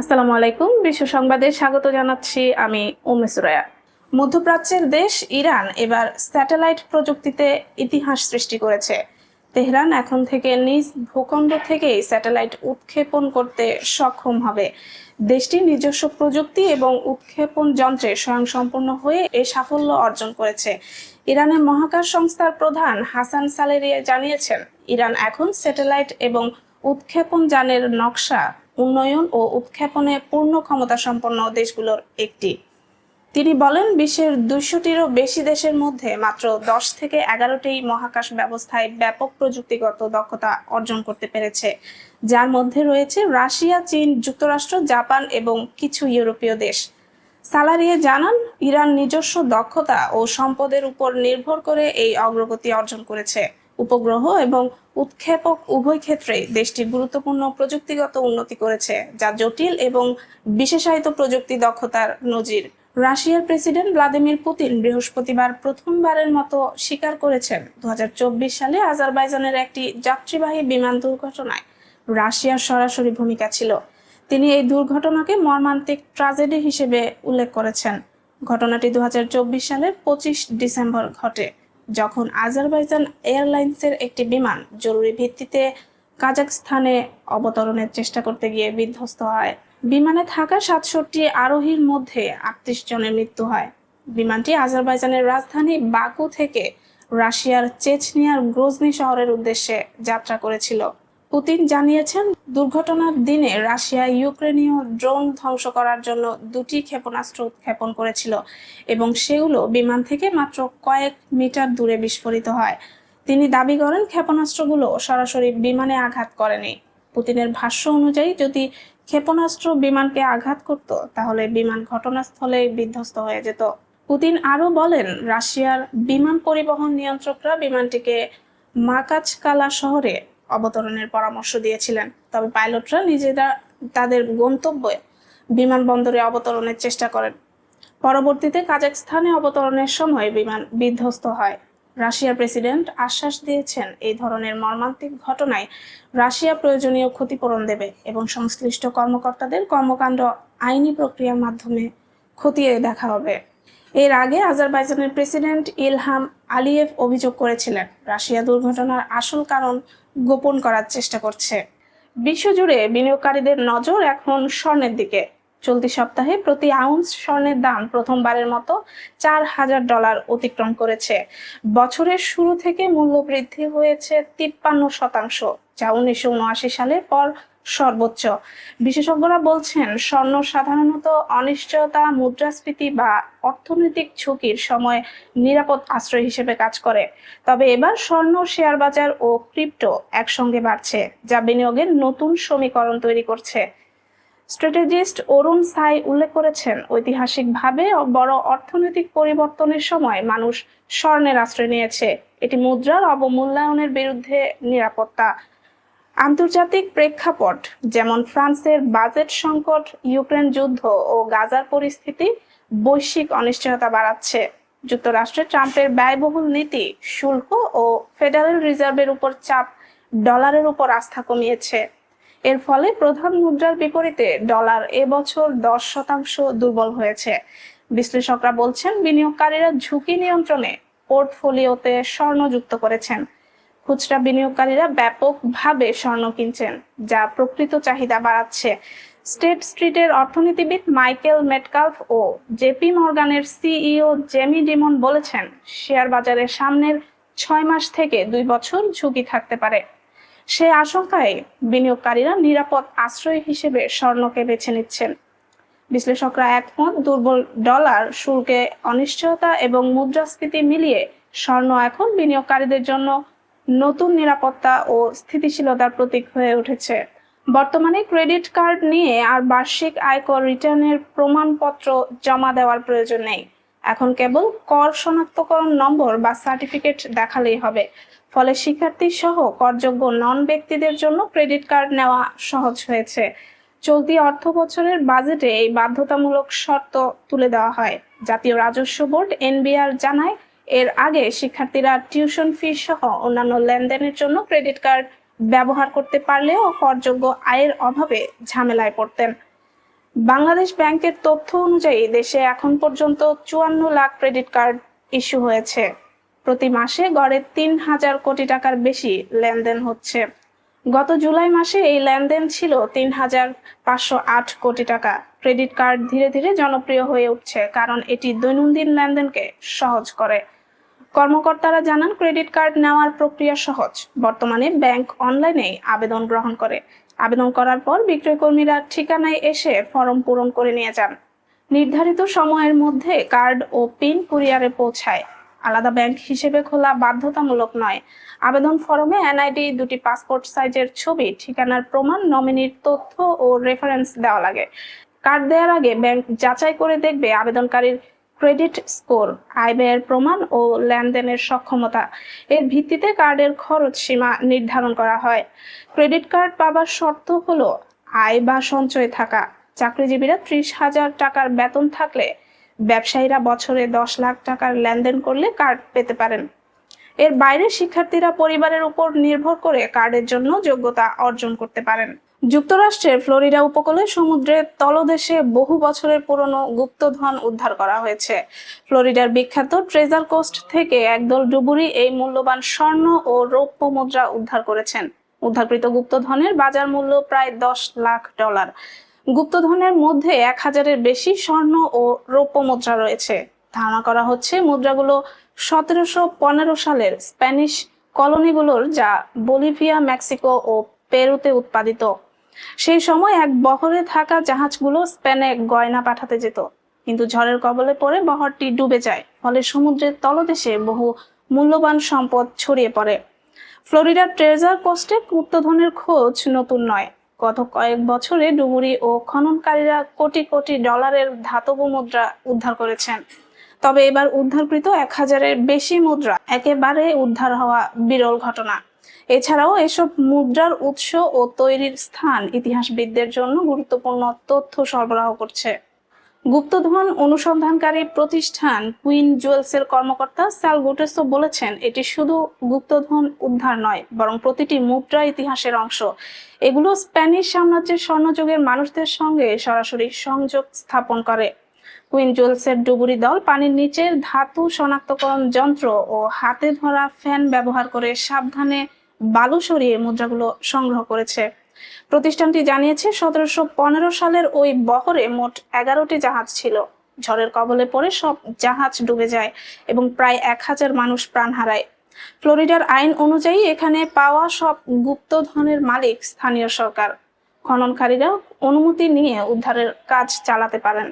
আসসালামু আলাইকুম। বিশ্ব সংবাদে স্বাগত জানাচ্ছি আমি সুরায়া মধ্যপ্রাচ্যের দেশ ইরান এবার স্যাটেলাইট প্রযুক্তিতে ইতিহাস সৃষ্টি করেছে। তেহরান এখন থেকে নিজ ভূখণ্ড থেকেই স্যাটেলাইট উৎক্ষেপণ করতে সক্ষম হবে। দেশটি নিজস্ব প্রযুক্তি এবং উৎক্ষেপণ যন্ত্রে স্বয়ংসম্পূর্ণ হয়ে এই সাফল্য অর্জন করেছে। ইরানের মহাকাশ সংস্থার প্রধান হাসান সালেরিয়া জানিয়েছেন, ইরান এখন স্যাটেলাইট এবং উৎক্ষেপণ যানের নকশা উন্নয়ন ও উৎক্ষেপণে পূর্ণ ক্ষমতা সম্পন্ন দেশগুলোর একটি। তিনি বলেন, বিশ্বের দুইশোটিরও বেশি দেশের মধ্যে মাত্র দশ থেকে এগারোটি মহাকাশ ব্যবস্থায় ব্যাপক প্রযুক্তিগত দক্ষতা অর্জন করতে পেরেছে। যার মধ্যে রয়েছে রাশিয়া, চীন, যুক্তরাষ্ট্র, জাপান এবং কিছু ইউরোপীয় দেশ। সালারিয়ে জানান, ইরান নিজস্ব দক্ষতা ও সম্পদের উপর নির্ভর করে এই অগ্রগতি অর্জন করেছে। উপগ্রহ এবং উৎক্ষেপক উভয় ক্ষেত্রেই দেশটি গুরুত্বপূর্ণ প্রযুক্তিগত উন্নতি করেছে, যা জটিল এবং বিশেষায়িত প্রযুক্তি দক্ষতার নজির। রাশিয়ার প্রেসিডেন্ট ভ্লাদিমির পুতিন বৃহস্পতিবার প্রথমবারের মতো স্বীকার করেছেন দু হাজার চব্বিশ সালে আজারবাইজানের একটি যাত্রীবাহী বিমান দুর্ঘটনায় রাশিয়ার সরাসরি ভূমিকা ছিল। তিনি এই দুর্ঘটনাকে মর্মান্তিক ট্রাজেডি হিসেবে উল্লেখ করেছেন। ঘটনাটি দু হাজার চব্বিশ সালের পঁচিশ ডিসেম্বর ঘটে। যখন আজারবাইজান এয়ারলাইন্সের একটি বিমান জরুরি ভিত্তিতে কাজাকস্থানে অবতরণের চেষ্টা করতে গিয়ে বিধ্বস্ত হয়। বিমানে থাকা সাতষট্টি আরোহীর মধ্যে আটত্রিশ জনের মৃত্যু হয়। বিমানটি আজারবাইজানের রাজধানী বাকু থেকে রাশিয়ার চেচনিয়ার গ্রোজনি শহরের উদ্দেশ্যে যাত্রা করেছিল। পুতিন জানিয়েছেন, দুর্ঘটনার দিনে রাশিয়া ইউক্রেনীয় ড্রোন ধ্বংস করার জন্য দুটি ক্ষেপণাস্ত্র উৎক্ষেপণ করেছিল এবং সেগুলো বিমান থেকে মাত্র কয়েক মিটার দূরে বিস্ফোরিত হয়। তিনি দাবি করেন, ক্ষেপণাস্ত্রগুলো সরাসরি বিমানে আঘাত করেনি। পুতিনের ভাষ্য অনুযায়ী, যদি ক্ষেপণাস্ত্র বিমানকে আঘাত করত, তাহলে বিমান ঘটনাস্থলে বিধ্বস্ত হয়ে যেত। পুতিন আরও বলেন, রাশিয়ার বিমান পরিবহন নিয়ন্ত্রকরা বিমানটিকে মাকাচকালা শহরে অবতরণের পরামর্শ দিয়েছিলেন। তবে পাইলটরা নিজেরা তাদের গন্তব্যে বিমানবন্দরে অবতরণের চেষ্টা করেন। পরবর্তীতে কাজাকস্থানে অবতরণের সময় বিমান বিধ্বস্ত হয়। রাশিয়ার প্রেসিডেন্ট আশ্বাস দিয়েছেন, এই ধরনের মর্মান্তিক ঘটনায় রাশিয়া প্রয়োজনীয় ক্ষতিপূরণ দেবে এবং সংশ্লিষ্ট কর্মকর্তাদের কর্মকাণ্ড আইনি প্রক্রিয়ার মাধ্যমে খতিয়ে দেখা হবে। এর আগে আজারবাইজানের প্রেসিডেন্ট ইলহাম আলিয়েভ অভিযোগ করেছিলেন, রাশিয়া দুর্ঘটনার আসল কারণ গোপন করার চেষ্টা করছে। বিশ্বজুড়ে বিনিয়োগকারীদের নজর এখন স্বর্ণের দিকে। চলতি সপ্তাহে প্রতি আউন্স স্বর্ণের দাম প্রথমবারের মতো চার হাজার ডলার অতিক্রম করেছে। বছরের শুরু থেকে মূল্য বৃদ্ধি হয়েছে তিপ্পান্ন শতাংশ, যা উনিশশো উনআশি সালের পর সর্বোচ্চ। বিশেষজ্ঞরা বলছেন, স্বর্ণ সাধারণত অনিশ্চয়তা, মুদ্রাস্ফীতি বা অর্থনৈতিক ঝুঁকির সময় নিরাপদ আশ্রয় হিসেবে কাজ করে। তবে এবার স্বর্ণ, শেয়ার বাজার ও ক্রিপ্টো একসঙ্গে বাড়ছে, যা বিনিয়োগের নতুন সমীকরণ তৈরি করছে। স্ট্র্যাটেজিস্ট অরুণ সাই উল্লেখ করেছেন, ঐতিহাসিকভাবে বড় অর্থনৈতিক পরিবর্তনের সময় মানুষ স্বর্ণের আশ্রয় নিয়েছে। এটি মুদ্রার অবমূল্যায়নের বিরুদ্ধে নিরাপত্তা আন্তর্জাতিক প্রেক্ষাপট, যেমন ফ্রান্সের বাজেট সংকট, ইউক্রেন যুদ্ধ ও গাজার পরিস্থিতি, বৈশ্বিক অনিশ্চয়তা বাড়াচ্ছে। যুক্তরাষ্ট্রে ট্রাম্পের ব্যয়বহুল নীতি শুল্ক ও ফেডারেল রিজার্ভের উপর চাপ ডলারের উপর আস্থা কমিয়েছে। এর ফলে প্রধান মুদ্রার বিপরীতে ডলার এবছর দশ শতাংশ দুর্বল হয়েছে। বিশ্লেষকরা বলছেন, বিনিয়োগকারীরা ঝুঁকি নিয়ন্ত্রণে পোর্টফোলিওতে স্বর্ণ যুক্ত করেছেন। খুচরা বিনিয়োগকারীরা ব্যাপকভাবে স্বর্ণ কিনছেন, যা প্রকৃত চাহিদা বাড়াচ্ছে। স্টেট স্ট্রিটের অর্থনীতিবিদ মাইকেল মেটকালফ ও জেপি মর্গানের সিইও জেমি ডিমন বলেছেন, শেয়ার বাজারের সামনের ছয় মাস থেকে দুই বছর ঝুঁকি থাকতে পারে। সে আশঙ্কায় বিনিয়োগকারীরা নিরাপদ আশ্রয় হিসেবে স্বর্ণকে বেছে নিচ্ছেন। বিশ্লেষকরা একমত, দুর্বল ডলার, শুল্কে অনিশ্চয়তা এবং মুদ্রাস্ফীতি মিলিয়ে স্বর্ণ এখন বিনিয়োগকারীদের জন্য নতুন নিরাপত্তা ও স্থিতিশীলতার প্রতীক হয়ে উঠেছে। বর্তমানে ক্রেডিট কার্ড নিয়ে আর বার্ষিক আয়কর রিটার্নের প্রমাণপত্র জমা দেওয়ার প্রয়োজন নেই। এখন কেবল কর শনাক্তকরণ নম্বর বা সার্টিফিকেট দেখালেই হবে। ফলে শিক্ষার্থী সহ করযোগ্য নন ব্যক্তিদের জন্য ক্রেডিট কার্ড নেওয়া সহজ হয়েছে। চলতি অর্থ বছরের বাজেটে এই বাধ্যতামূলক শর্ত তুলে দেওয়া হয়। জাতীয় রাজস্ব বোর্ড এনবিআর জানায় এর আগে শিক্ষার্থীরা টিউশন ফি সহ অন্যান্য লেনদেনের জন্য ক্রেডিট কার্ড ব্যবহার করতে পারলেও করযোগ্য আয়ের অভাবে ঝামেলায় পড়তেন। বাংলাদেশ ব্যাংকের তথ্য অনুযায়ী দেশে এখন পর্যন্ত চুয়ান্ন লাখ ক্রেডিট কার্ড ইস্যু হয়েছে। প্রতি মাসে গড়ে তিন হাজার কোটি টাকার বেশি লেনদেন হচ্ছে। গত জুলাই মাসে এই লেনদেন ছিল তিন হাজার পাঁচশো আট কোটি টাকা। ক্রেডিট কার্ড ধীরে ধীরে জনপ্রিয় হয়ে উঠছে, কারণ এটি দৈনন্দিন লেনদেনকে সহজ করে। কর্মকর্তারা জানান, ক্রেডিট কার্ড নেওয়ার প্রক্রিয়া সহজ। বর্তমানে ব্যাংক অনলাইনে আবেদন গ্রহণ করে। আবেদন করার পর বিক্রয় কর্মীরা ঠিকানায় এসে ফর্ম পূরণ করে নিয়ে যান। নির্ধারিত সময়ের মধ্যে কার্ড ও পিন কুরিয়ারে পৌঁছায়। আলাদা ব্যাংক হিসেবে খোলা বাধ্যতামূলক নয়। আবেদন ফর্মে এনআইডি, দুটি পাসপোর্ট সাইজের ছবি, ঠিকানার প্রমাণ, নমিনির তথ্য ও রেফারেন্স দেওয়া লাগে। কার্ড দেওয়ার আগে ব্যাংক যাচাই করে দেখবে আবেদনকারীর ক্রেডিট স্কোর আয় ব্যয়ের প্রমাণ ও লেনদেনের সক্ষমতা। এর ভিত্তিতে কার্ডের খরচ সীমা নির্ধারণ করা হয়। ক্রেডিট কার্ড পাবার শর্ত হলো আয় বা সঞ্চয় থাকা। চাকরিজীবীরা ত্রিশ হাজার টাকার বেতন থাকলে ব্যবসায়ীরা বছরে দশ লাখ টাকার লেনদেন করলে কার্ড পেতে পারেন। এর বাইরে শিক্ষার্থীরা পরিবারের উপর নির্ভর করে কার্ডের জন্য যোগ্যতা অর্জন করতে পারেন। যুক্তরাষ্ট্রের ফ্লোরিডা উপকূলে সমুদ্রের তলদেশে বহু বছরের পুরনো গুপ্তধন উদ্ধার করা হয়েছে। ফ্লোরিডার বিখ্যাত ট্রেজার কোস্ট থেকে একদল ডুবুরি এই মূল্যবান স্বর্ণ ও রৌপ্য মুদ্রা উদ্ধার করেছেন। উদ্ধারকৃত গুপ্তধনের বাজার মূল্য প্রায় দশ লাখ ডলার। গুপ্তধনের মধ্যে এক হাজারের বেশি স্বর্ণ ও রৌপ্য মুদ্রা রয়েছে। ধারণা করা হচ্ছে মুদ্রাগুলো সতেরোশো পনেরো সালের স্প্যানিশ কলোনিগুলোর, যা বলিভিয়া, মেক্সিকো ও পেরুতে উৎপাদিত। সেই সময় এক বহরে থাকা জাহাজগুলো স্পেনে গয়না পাঠাতে যেত। কিন্তু ঝড়ের কবলে পড়ে বহরটি ডুবে যায়, ফলে সমুদ্রের তলদেশে বহু মূল্যবান সম্পদ ছড়িয়ে পড়ে। ফ্লোরিডার ট্রেজার কোস্টে গুপ্তধনের খোঁজ নতুন নয়। গত কয়েক বছরে ডুবুরি ও খননকারীরা কোটি কোটি ডলারের ধাতব মুদ্রা উদ্ধার করেছেন। তবে এবার উদ্ধারকৃত এক হাজারের বেশি মুদ্রা একেবারে উদ্ধার হওয়া বিরল ঘটনা। এছাড়াও এসব মুদ্রার উৎস ও তৈরির স্থান ইতিহাসবিদদের জন্য গুরুত্বপূর্ণ তথ্য সরবরাহ করছে। গুপ্তধন অনুসন্ধানকারী প্রতিষ্ঠান কুইন জুয়েলসের কর্মকর্তা স্যাল গুটেসো বলেছেন, এটি শুধু গুপ্তধন উদ্ধার নয়, বরং প্রতিটি মুদ্রা ইতিহাসের অংশ। এগুলো স্প্যানিশ সাম্রাজ্যের স্বর্ণযুগের মানুষদের সঙ্গে সরাসরি সংযোগ স্থাপন করে। কুইন জুয়েলসের ডুবুরি দল পানির নিচের ধাতু শনাক্তকরণ যন্ত্র ও হাতে ধরা ফ্যান ব্যবহার করে সাবধানে বালু সরিয়ে মুদ্রাগুলো সংগ্রহ করেছে। প্রতিষ্ঠানটি জানিয়েছে, সতেরোশো পনেরো সালের ওই বহরে মোট এগারোটি জাহাজ ছিল। ঝড়ের কবলে পড়ে সব জাহাজ ডুবে যায় এবং প্রায় এক হাজার মানুষ প্রাণ হারায়। ফ্লোরিডার আইন অনুযায়ী এখানে পাওয়া সব গুপ্তধনের মালিক স্থানীয় সরকার। খননকারীরা অনুমতি নিয়ে উদ্ধারের কাজ চালাতে পারেন।